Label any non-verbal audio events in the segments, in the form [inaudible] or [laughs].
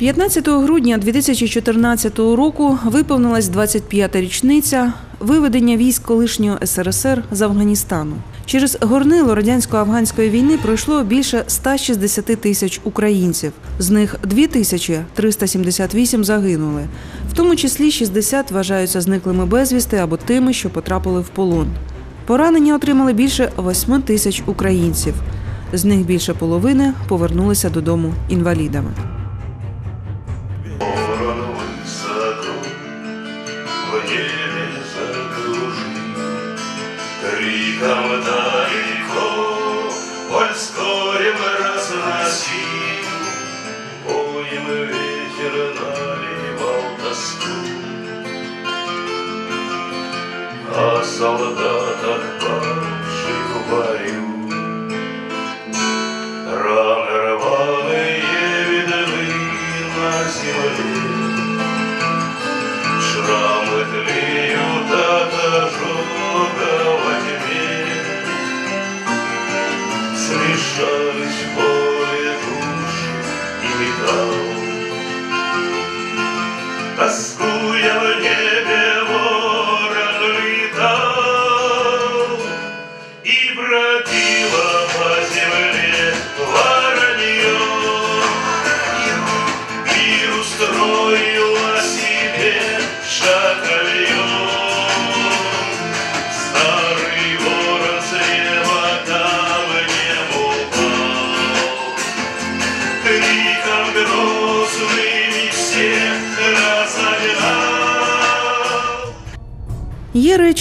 15 грудня 2014 року виповнилась 25-та річниця виведення військ колишнього СРСР з Афганістану. Через горнило радянсько-афганської війни пройшло більше 160 тисяч українців. З них 2378 загинули, в тому числі 60 вважаються зниклими безвісти або тими, що потрапили в полон. Поранення отримали більше 8 тисяч українців. З них більше половини повернулися додому інвалідами. В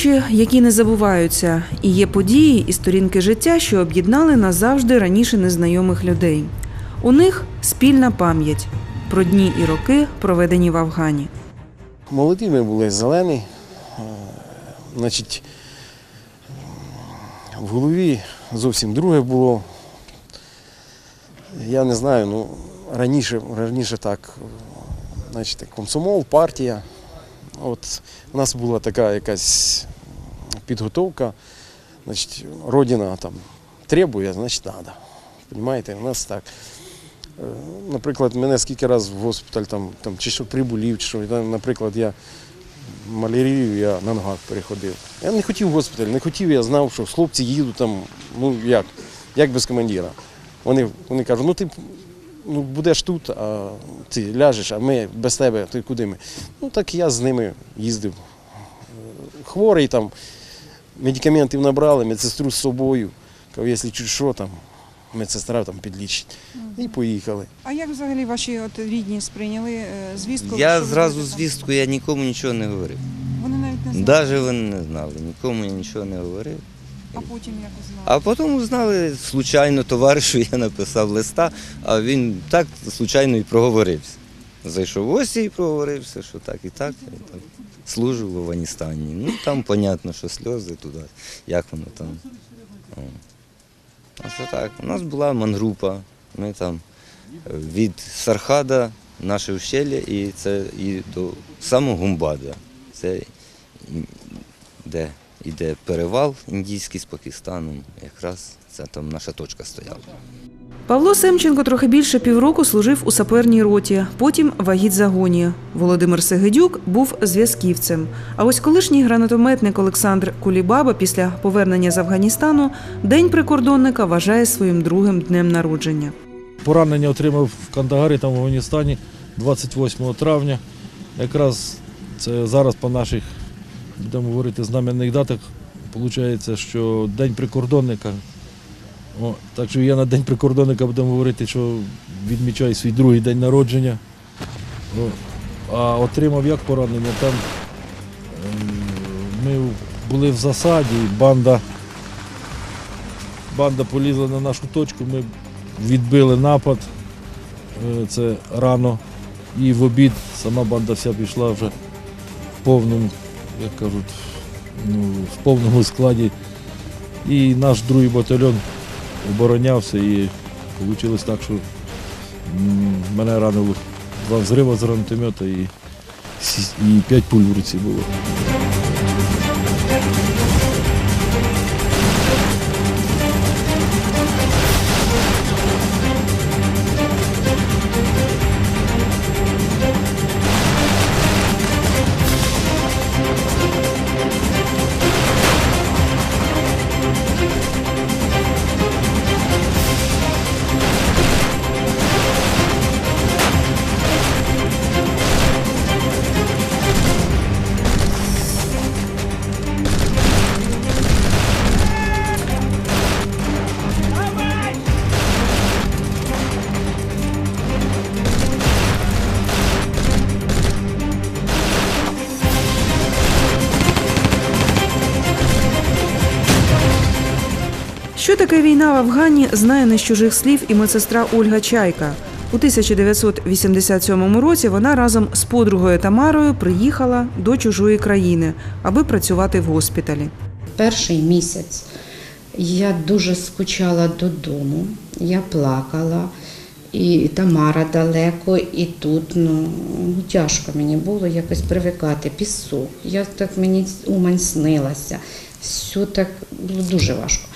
речі, які не забуваються, і є події і сторінки життя, що об'єднали назавжди раніше незнайомих людей. У них спільна пам'ять про дні і роки, проведені в Афгані. Молоді ми були зелені. Е, Значить, в голові зовсім друге було. Я не знаю, ну раніше, раніше так, значить, комсомол, партія. От у нас була така якась підготовка, значить, родина там требує, значить, треба. Понимаєте, у нас так. Е, Наприклад, мене скільки разів в госпіталь там, там чи що приболів, чи що. Наприклад, я малярію, я на ногах переходив. Я не хотів в госпіталь, не хотів, я знав, що хлопці їдуть там, ну як, як без командира. Вони, вони кажуть, ну ти ну, будеш тут, а ти ляжеш, а ми без тебе, ти куди ми? Ну так я з ними їздив. Хворий там, медикаментів набрали, медсестру з собою. Кажу, якщо чуть що там, медсестра там підлічить. І поїхали. А як взагалі ваші от рідні сприйняли е, звістку? Я зразу звістку, я нікому нічого не говорив. Вони навіть не знали. Навіть вони не знали, нікому я нічого не говорив. А потім як узнали? А потім узнали, случайно товаришу я написав листа, а він так случайно і проговорився. Зайшов в гості і проговорився, що так і так. Я там служу в Афганістані. Ну там понятно, що сльози туди, як воно там. О. А це так. У нас була мангрупа. Ми там е, від Сархада, наше ущелля, і це і до самого Гумбада. Це де йде перевал індійський з Пакистаном. Якраз це там наша точка стояла. Павло Семченко трохи більше півроку служив у саперній роті, потім в агітзагоні. Володимир Сегедюк був зв'язківцем. А ось колишній гранатометник Олександр Кулібаба після повернення з Афганістану день прикордонника вважає своїм другим днем народження. Поранення отримав в Кандагарі, там в Афганістані 28 травня. Якраз це зараз по наших, будемо говорити, знаменних датах, виходить, що День прикордонника. О, так що я на День прикордонника будемо говорити, що відмічаю свій другий день народження. О, а отримав як поранення? Там ем, ми були в засаді, банда, банда полізла на нашу точку, ми відбили напад. Е, Це рано. І в обід сама банда вся пішла вже в повному, як кажуть, ну, в повному складі. І наш другий батальйон оборонявся і вийшло так, що мене ранило два взриви з гранатомета і, і п'ять пуль в руці було. Таке війна в Афгані, знає не з чужих слів і медсестра Ольга Чайка. У 1987 році вона разом з подругою Тамарою приїхала до чужої країни, аби працювати в госпіталі. Перший місяць я дуже скучала додому, я плакала, і Тамара далеко, і тут ну, тяжко мені було якось привикати, пісок. Я так мені Умань снилася, все так було дуже важко.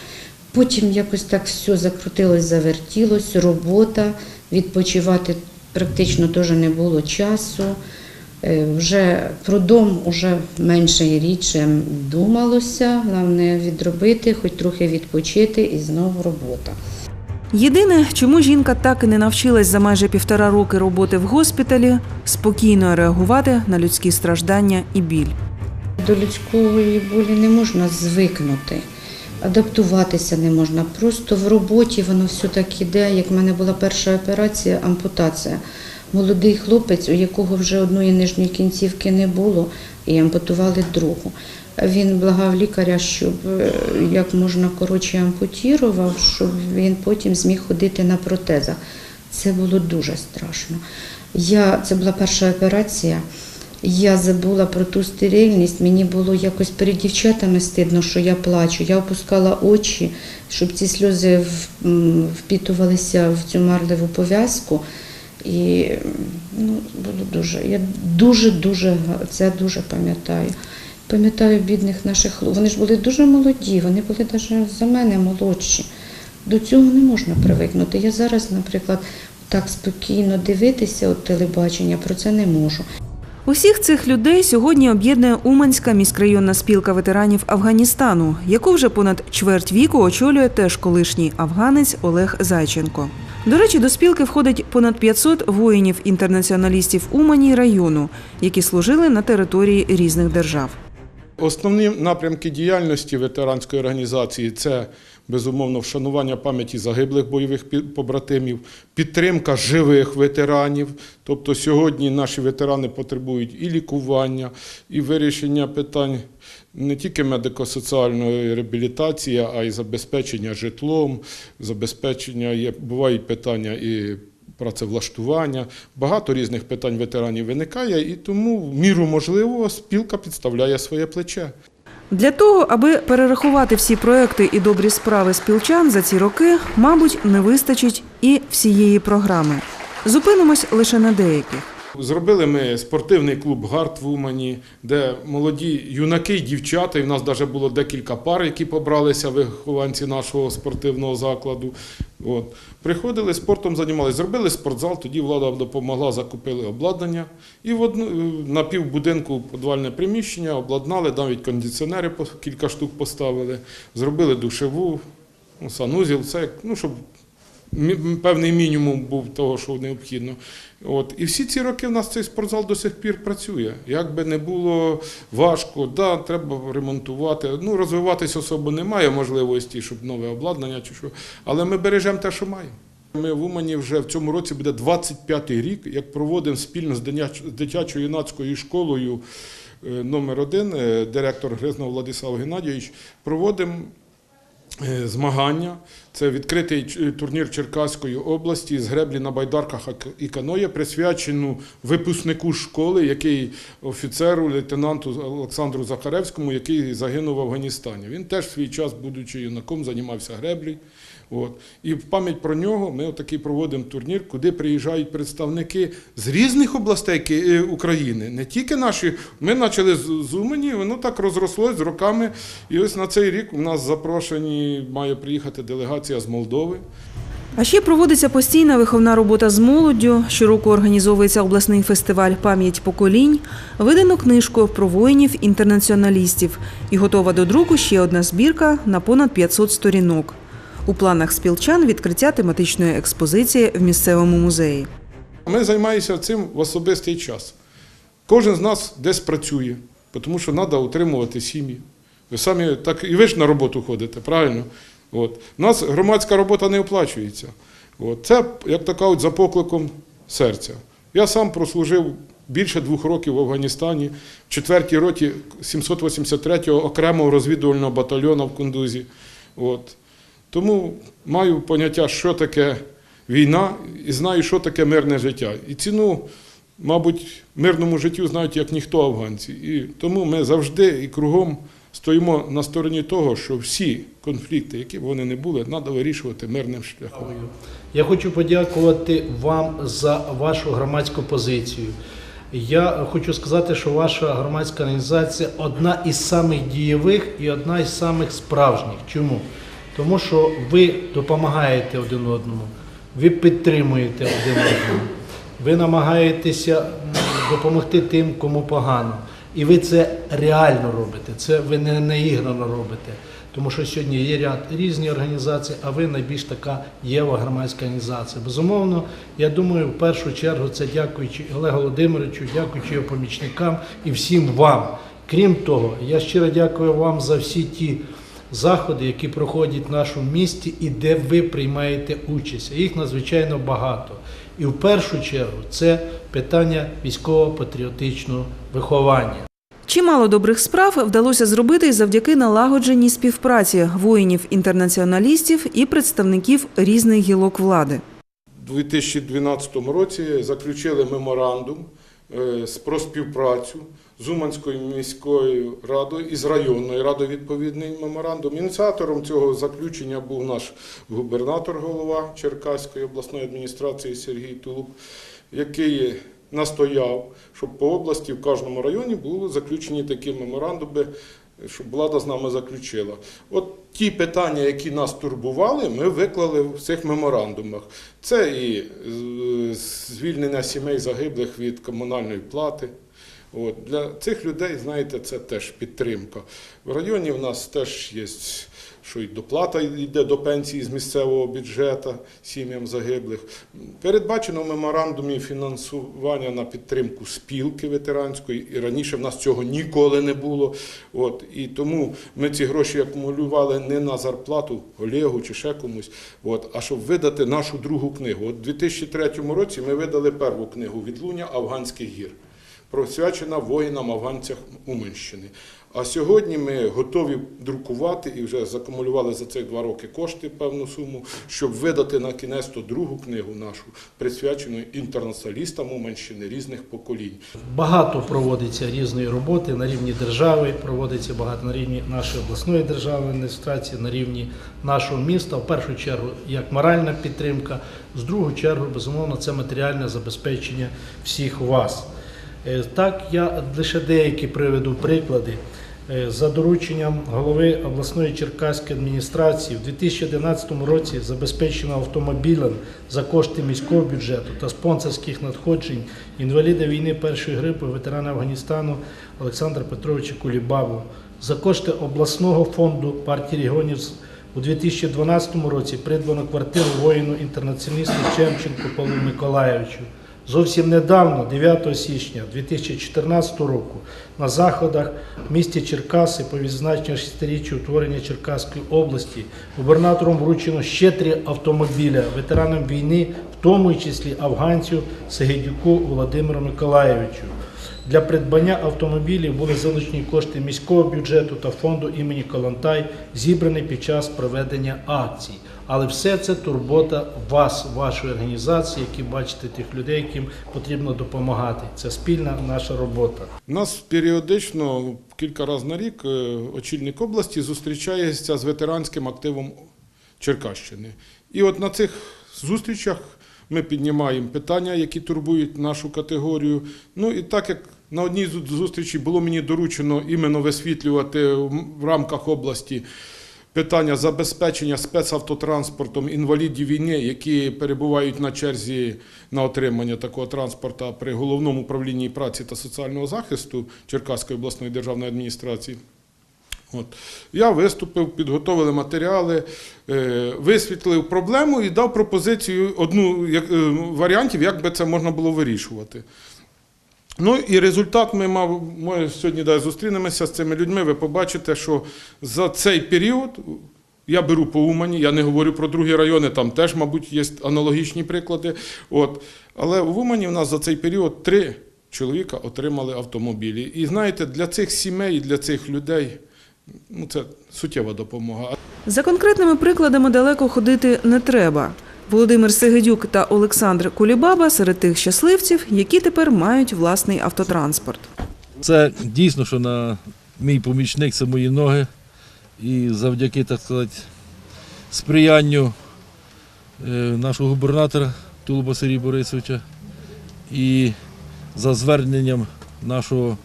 Потім якось так все закрутилось, завертілось, робота, відпочивати практично теж не було часу. Е, Вже про дом вже менше і рідше думалося, головне відробити, хоч трохи відпочити і знову робота. Єдине, чому жінка так і не навчилась за майже півтора роки роботи в госпіталі, спокійно реагувати на людські страждання і біль. До людської болі не можна звикнути, адаптуватися не можна. Просто в роботі воно все так іде. Як в мене була перша операція, ампутація. Молодий хлопець, у якого вже одної нижньої кінцівки не було, і ампутували другу. Він благав лікаря, щоб е, як можна коротше ампутірував, щоб він потім зміг ходити на протезах. Це було дуже страшно. Я, це була перша операція. Я забула про ту стерильність. Мені було якось перед дівчатами стидно, що я плачу. Я опускала очі, щоб ці сльози впітувалися в цю марливу пов'язку. І ну, було дуже. Я дуже-дуже це дуже пам'ятаю. Пам'ятаю бідних наших хлопців. Вони ж були дуже молоді, вони були навіть за мене молодші. До цього не можна привикнути. Я зараз, наприклад, так спокійно дивитися от телебачення, про це не можу. Усіх цих людей сьогодні об'єднує Уманська міськрайонна спілка ветеранів Афганістану, яку вже понад чверть віку очолює теж колишній афганець Олег Зайченко. До речі, до спілки входить понад 500 воїнів-інтернаціоналістів Умані й району, які служили на території різних держав. Основні напрямки діяльності ветеранської організації це безумовно вшанування пам'яті загиблих бойових побратимів, підтримка живих ветеранів. Тобто сьогодні наші ветерани потребують і лікування, і вирішення питань не тільки медико-соціальної реабілітації, а й забезпечення житлом, забезпечення є бувають питання і працевлаштування. Багато різних питань ветеранів виникає, і тому в міру можливого спілка підставляє своє плече. Для того, аби перерахувати всі проекти і добрі справи спілчан за ці роки, мабуть, не вистачить і всієї програми. Зупинимось лише на деяких. Зробили ми спортивний клуб Гард в Умані, де молоді юнаки дівчата, і в нас навіть було декілька пар, які побралися вихованці нашого спортивного закладу. От. Приходили, спортом займалися, зробили спортзал, тоді влада допомогла, закупили обладнання. І в одну, на півбудинку підвальне приміщення обладнали, навіть кондиціонери по кілька штук поставили, зробили душеву, ну, санузіл, все, ну, щоб певний мінімум був того, що необхідно. От. І всі ці роки в нас цей спортзал до сих пір працює. Як би не було важко, да, треба ремонтувати. Ну, розвиватись особо немає можливості, щоб нове обладнання чи що. Але ми бережемо те, що маємо. Ми в Умані вже в цьому році буде 25-й рік, як проводимо спільно з дитяч- з дитячо-юнацькою школою е, номер один, е, директор Гризнов Владислав Геннадійович, проводимо е, змагання. Це відкритий турнір Черкаської області з греблі на байдарках і каноє, присвячену випускнику школи, який офіцеру, лейтенанту Олександру Захаревському, який загинув в Афганістані. Він теж в свій час, будучи юнаком, займався греблею. От. І в пам'ять про нього ми отакий проводимо турнір, куди приїжджають представники з різних областей е, України, не тільки наші. Ми почали з Умані, воно так розрослось з роками. І ось на цей рік у нас запрошені має приїхати делегація з Молдови. А ще проводиться постійна виховна робота з молоддю. Щороку організовується обласний фестиваль Пам'ять поколінь. Видано книжку про воїнів-інтернаціоналістів. І готова до друку ще одна збірка на понад 500 сторінок. У планах спілчан відкриття тематичної експозиції в місцевому музеї. Ми займаємося цим в особистий час. Кожен з нас десь працює, тому що треба утримувати сім'ї. Ви самі так і ви ж на роботу ходите, правильно? От. У нас громадська робота не оплачується. От. Це, як то кажуть, за покликом серця. Я сам прослужив більше двох років в Афганістані, в 4-й роті 783-го окремого розвідувального батальйону в Кундузі. От. Тому маю поняття, що таке війна, і знаю, що таке мирне життя. І ціну, мабуть, мирному життю знають як ніхто афганці. І тому ми завжди і кругом стоїмо на стороні того, що всі конфлікти, які б вони не були, треба вирішувати мирним шляхом. Я хочу подякувати вам за вашу громадську позицію. Я хочу сказати, що ваша громадська організація одна із самих дієвих і одна із самих справжніх. Чому? Тому що ви допомагаєте один одному, ви підтримуєте один одного, ви намагаєтеся допомогти тим, кому погано. І ви це реально робите, це ви не наіграно робите. Тому що сьогодні є ряд різні організації, а ви найбільш така єва громадська організація. Безумовно, я думаю, в першу чергу це дякуючи Олегу Володимировичу, дякуючи його помічникам і всім вам. Крім того, я щиро дякую вам за всі ті заходи, які проходять в нашому місті і де ви приймаєте участь. Їх надзвичайно багато. І в першу чергу це питання військово-патріотичного виховання. Чимало добрих справ вдалося зробити завдяки налагодженій співпраці воїнів-інтернаціоналістів і представників різних гілок влади. У 2012 році заключили меморандум е, з- про співпрацю з Уманською міською радою і з районною радою відповідний меморандум. Ініціатором цього заключення був наш губернатор, голова Черкаської обласної адміністрації Сергій Тулуб, який настояв, щоб по області в кожному районі були заключені такі меморандуми, щоб влада з нами заключила. От ті питання, які нас турбували, ми виклали в цих меморандумах. Це і е, звільнення сімей загиблих від комунальної плати. От. Для цих людей, знаєте, це теж підтримка. В районі в нас теж є, що й доплата йде до пенсії з місцевого бюджету сім'ям загиблих. Передбачено в меморандумі фінансування на підтримку спілки ветеранської, і раніше в нас цього ніколи не було. От. І тому ми ці гроші акумулювали не на зарплату Олегу чи ще комусь, от, а щоб видати нашу другу книгу. От у 2003 році ми видали першу книгу Відлуння Афганських гір присвячена воїнам афганцях Уманщини. А сьогодні ми готові друкувати і вже закумулювали за цих два роки кошти певну суму, щоб видати на кінець то другу книгу нашу, присвячену інтернаціоналістам Уманщини різних поколінь. Багато проводиться різної роботи на рівні держави, проводиться багато на рівні нашої обласної державної адміністрації, на рівні нашого міста. В першу чергу як моральна підтримка, з другу чергу, безумовно, це матеріальне забезпечення всіх вас. Е, Так, я лише деякі приведу приклади. Е, За дорученням голови обласної черкаської адміністрації в 2011 році забезпечено автомобілем за кошти міського бюджету та спонсорських надходжень інваліда війни першої грипи ветерана Афганістану Олександра Петровича Кулібабу. За кошти обласного фонду партії регіонів у 2012 році придбано квартиру воїну інтернаціоналісту Чемченку Павлу Миколаєвичу. Зовсім недавно, 9 січня 2014 року, на заходах в місті Черкаси по відзначенню 6-річчя утворення Черкаської області губернатором вручено ще три автомобіля ветеранам війни, в тому числі афганцю Сегедюку Володимиру Миколаєвичу. Для придбання автомобілів були залучені кошти міського бюджету та фонду імені Колонтай, зібрані під час проведення акцій. Але все це турбота вас, вашої організації, які бачите тих людей, яким потрібно допомагати. Це спільна наша робота. Нас періодично кілька разів на рік е, очільник області зустрічається з ветеранським активом Черкащини. І от на цих зустрічах ми піднімаємо питання, які турбують нашу категорію. Ну і так як на одній з зустрічей було мені доручено іменно висвітлювати в рамках області питання забезпечення спецавтотранспортом інвалідів війни, які перебувають на черзі на отримання такого транспорту при головному управлінні праці та соціального захисту Черкаської обласної державної адміністрації. От. Я виступив, підготовили матеріали, е, висвітлив проблему і дав пропозицію одну як, е, варіантів, як би це можна було вирішувати. Ну і результат ми мав, ми сьогодні да, зустрінемося з цими людьми. Ви побачите, що за цей період я беру по Умані, я не говорю про другі райони, там теж, мабуть, є аналогічні приклади. От. Але в Умані в нас за цей період три чоловіка отримали автомобілі. І знаєте, для цих сімей, для цих людей ну, це суттєва допомога. За конкретними прикладами далеко ходити не треба. Володимир Сегедюк та Олександр Кулібаба серед тих щасливців, які тепер мають власний автотранспорт. Це дійсно, що на мій помічник це мої ноги. І завдяки, так сказати, сприянню е, нашого губернатора Тулуба Сергія Борисовича і за зверненням нашого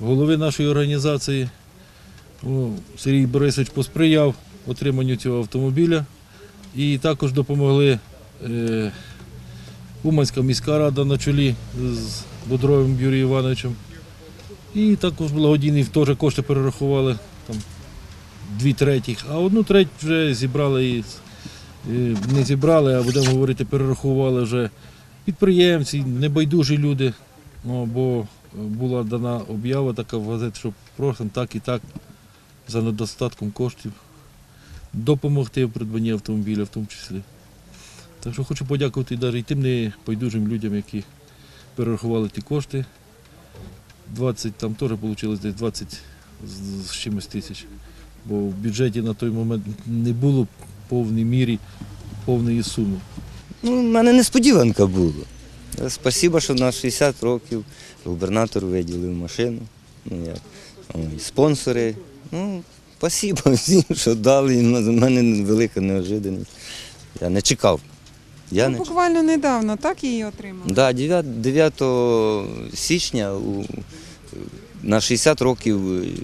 голови нашої організації, о, Сергій Борисович посприяв отриманню цього автомобіля. І також допомогли е, Уманська міська рада на чолі з Бодровим Юрієм Івановичем. І також благодійні теж кошти перерахували там дві третіх, а одну треть вже зібрали і е, не зібрали, а будемо говорити, перерахували вже підприємці, небайдужі люди. Ну, бо була дана об'ява така в газеті, що просимо так і так за недостатком коштів допомогти в придбанні автомобіля в тому числі. Так що хочу подякувати і тим небайдужим людям, які перерахували ті кошти. 20, там теж вийшло десь 20 з, чимось тисяч. Бо в бюджеті на той момент не було в повній мірі повної суми. Ну, в мене несподіванка була. Спасибо, що на 60 років губернатор виділив машину. Ну, як, спонсори. Ну, спасибо [laughs] всім, що дали. У мене велика неожиданність. Я не чекав. Я не Ну, буквально недавно так її отримали. Да, 9, 9 січня у, на 60 років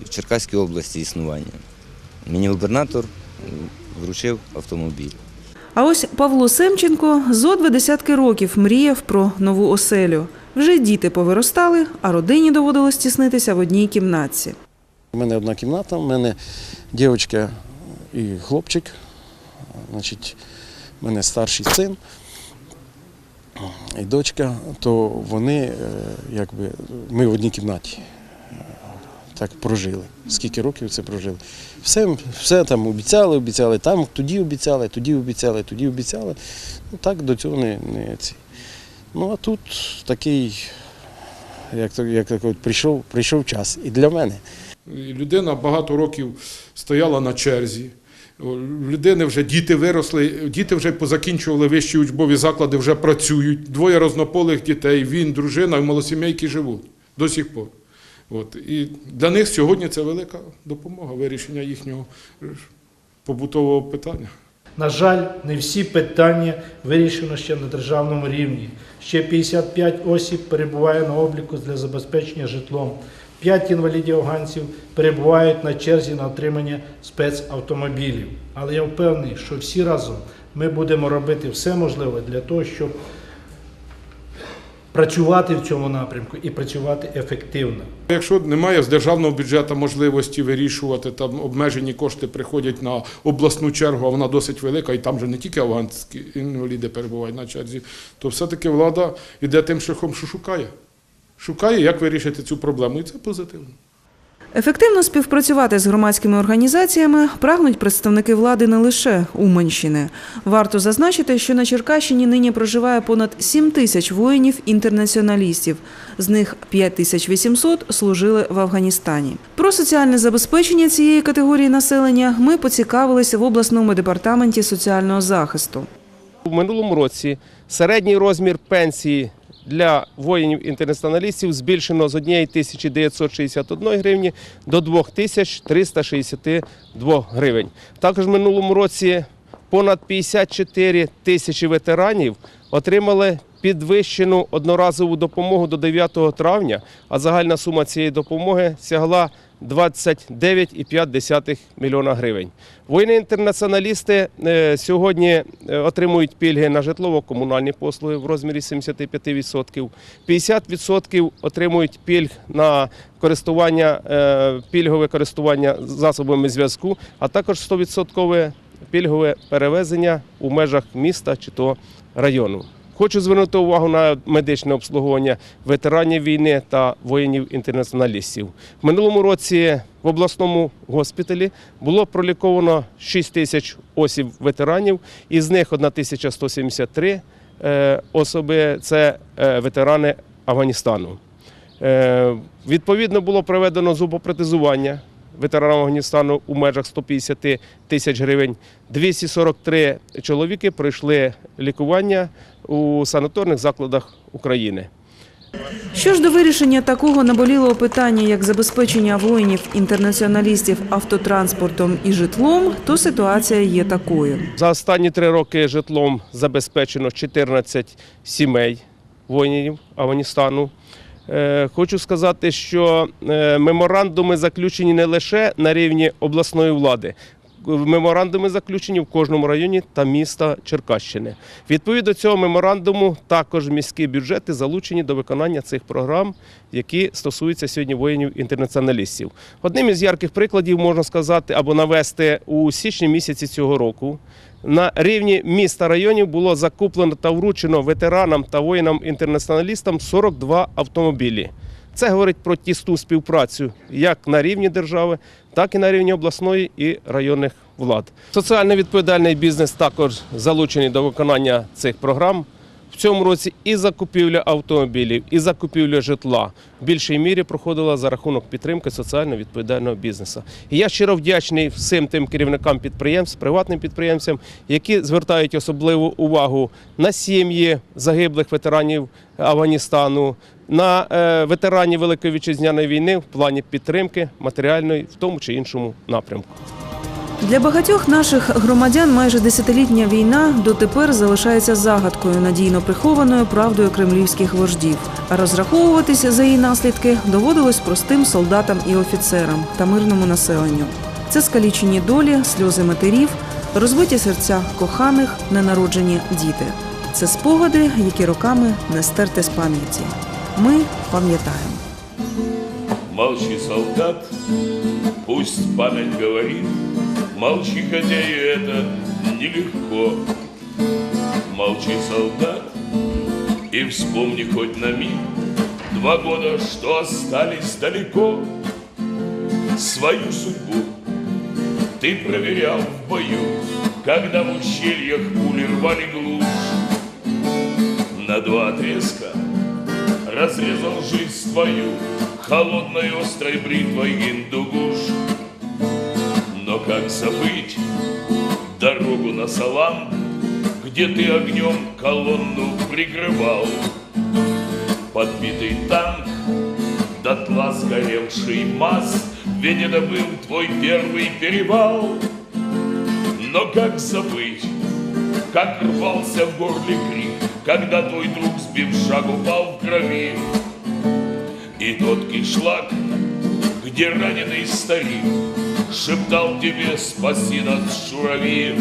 Черкаської області існування. Мені губернатор вручив автомобіль. А ось Павло Семченко зо два десятки років мріяв про нову оселю. Вже діти повиростали, а родині доводилось тіснитися в одній кімнатці. У мене одна кімната, у мене дівчинка і хлопчик. Значить, у мене старший син і дочка, то вони е, якби ми в одній кімнаті е, так прожили. Скільки років це прожили? Все, все там обіцяли, обіцяли, там тоді обіцяли, тоді обіцяли, тоді обіцяли. Ну так до цього не, не ці. Ну а тут такий, як, як так прийшов, прийшов час і для мене. Людина багато років стояла на черзі. Людини вже діти виросли, діти вже позакінчували вищі учбові заклади, вже працюють. Двоє рознополих дітей, він, дружина малосімейки живуть до сих пор. От. І для них сьогодні це велика допомога вирішення їхнього побутового питання. На жаль, не всі питання вирішено ще на державному рівні. Ще 55 осіб перебуває на обліку для забезпечення житлом. П'ять інвалідів афганців перебувають на черзі на отримання спецавтомобілів. Але я впевнений, що всі разом ми будемо робити все можливе для того, щоб працювати в цьому напрямку і працювати ефективно. Якщо немає з державного бюджету можливості вирішувати, там обмежені кошти приходять на обласну чергу, а вона досить велика, і там же не тільки афганські інваліди перебувають на черзі, то все-таки влада йде тим шляхом, що шукає. Шукає, як вирішити цю проблему, і це позитивно. Ефективно співпрацювати з громадськими організаціями прагнуть представники влади не лише Уманщини. Варто зазначити, що на Черкащині нині проживає понад 7 тисяч воїнів-інтернаціоналістів. З них 5800 служили в Афганістані. Про соціальне забезпечення цієї категорії населення ми поцікавилися в обласному департаменті соціального захисту. У минулому році середній розмір пенсії для воїнів-інтернаціоналістів збільшено з 1961 гривні до 2362 гривень. Також в минулому році понад 54 тисячі ветеранів отримали підвищену одноразову допомогу до 9 травня, а загальна сума цієї допомоги сягла 29,5 мільйона гривень. Воїни-інтернаціоналісти е, сьогодні е, отримують пільги на житлово-комунальні послуги в розмірі 75%. 50% отримують пільг на користування, е, пільгове користування засобами зв'язку, а також 100% пільгове перевезення у межах міста чи то району. Хочу звернути увагу на медичне обслуговування ветеранів війни та воїнів-інтернаціоналістів. В минулому році в обласному госпіталі було проліковано 6 тисяч осіб ветеранів, із них 1173 е, особи це е, ветерани Афганістану. Е, Відповідно було проведено зубопротезування ветеранам Афганістану у межах 150 тисяч гривень. 243 чоловіки пройшли лікування у санаторних закладах України. Що ж до вирішення такого наболілого питання, як забезпечення воїнів-інтернаціоналістів автотранспортом і житлом, то ситуація є такою. За останні три роки житлом забезпечено 14 сімей воїнів Афганістану. Е, Хочу сказати, що е, меморандуми заключені не лише на рівні обласної влади. Меморандуми заключені в кожному районі та міста Черкащини. Відповідно цього меморандуму також міські бюджети залучені до виконання цих програм, які стосуються сьогодні воїнів-інтернаціоналістів. Одним із ярких прикладів можна сказати або навести у січні місяці цього року. На рівні міста районів було закуплено та вручено ветеранам та воїнам-інтернаціоналістам 42 автомобілі. Це говорить про тісту співпрацю як на рівні держави, так і на рівні обласної і районних влад. Соціально відповідальний бізнес також залучений до виконання цих програм. В цьому році і закупівля автомобілів, і закупівля житла в більшій мірі проходила за рахунок підтримки соціально відповідального бізнесу. І я щиро вдячний всім тим керівникам підприємств, приватним підприємцям, які звертають особливу увагу на сім'ї загиблих ветеранів Афганістану, на е, ветеранів Великої вітчизняної війни в плані підтримки матеріальної в тому чи іншому напрямку. Для багатьох наших громадян майже десятилітня війна дотепер залишається загадкою, надійно прихованою правдою кремлівських вождів. А розраховуватися за її наслідки доводилось простим солдатам і офіцерам та мирному населенню. Це скалічені долі, сльози матерів, розбиті серця коханих, ненароджені діти. Це спогади, які роками не стерти з пам'яті. Ми пам'ятаємо. Молчи, солдат, пусть память говорит, Молчи, хотя и это нелегко. Молчи, солдат, и вспомни хоть на миг Два года, что остались далеко. Свою судьбу ты проверял в бою, Когда в ущельях пули рвали глушь. На два отрезка разрезал жизнь твою Холодной острой бритвой индугуш Как забыть дорогу на Салам Где ты огнем колонну прикрывал. Подбитый танк, дотла сгоревший МАЗ Ведь это был твой первый перевал. Но как забыть, как рвался в горле крик Когда твой друг, сбив шаг, упал в крови? И тот кишлак, где раненый старик Шептал тебе спаси нас, шурави